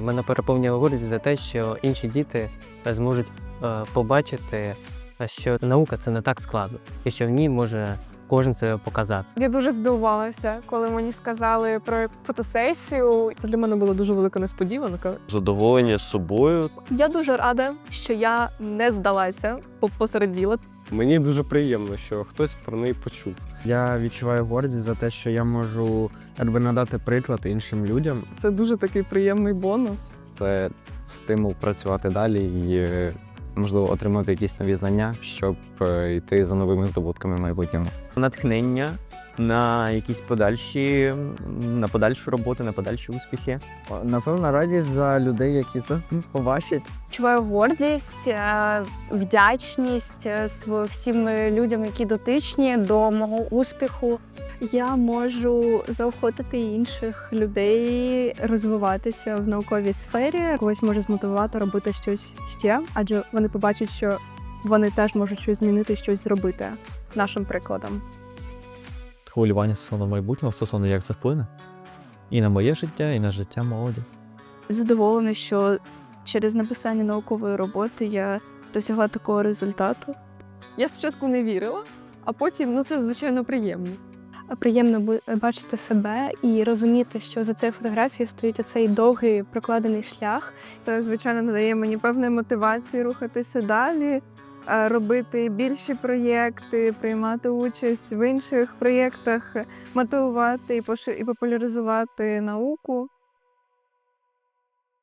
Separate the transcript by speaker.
Speaker 1: Мене переповнює гордість за те, що інші діти е, зможуть е, побачити, е, що наука це не так складно, і що в ній може кожен себе показати.
Speaker 2: Я дуже здивувалася, коли мені сказали про фотосесію.
Speaker 3: Це для мене була дуже велика несподіванка.
Speaker 4: Задоволення з собою.
Speaker 3: Я дуже рада, що я не здалася по- посеред діла.
Speaker 5: Мені дуже приємно, що хтось про неї почув.
Speaker 6: Я відчуваю гордість за те, що я можу якби надати приклад іншим людям.
Speaker 7: Це дуже такий приємний бонус.
Speaker 8: це стимул працювати далі і, е, можливо, отримати якісь нові знання, щоб е, йти за новими здобутками в майбутньому.
Speaker 9: натхнення на якісь подальші, на подальшу роботу, на подальші успіхи.
Speaker 6: Напевно, радість за людей, які це побачать.
Speaker 2: Відчуваю гордість, е, вдячність е, всім людям, які дотичні до мого успіху.
Speaker 10: Я можу заохотити інших людей розвиватися в науковій сфері. Когось можу змотивувати робити щось ще, адже вони побачать, що вони теж можуть щось змінити, щось зробити нашим прикладом.
Speaker 11: Хвилювання стосовно майбутнього, стосовно як це вплине і на моє життя, і на життя молоді.
Speaker 10: Задоволена, що через написання наукової роботи я досягла такого результату.
Speaker 3: Я спочатку не вірила, а потім ну це звичайно приємно.
Speaker 10: Приємно бачити себе і розуміти, що за цією фотографією стоїть оцей довгий прокладений шлях.
Speaker 7: Це, звичайно, надає мені певної мотивації рухатися далі, робити більші проєкти, приймати участь в інших проєктах, мотивувати і популяризувати науку.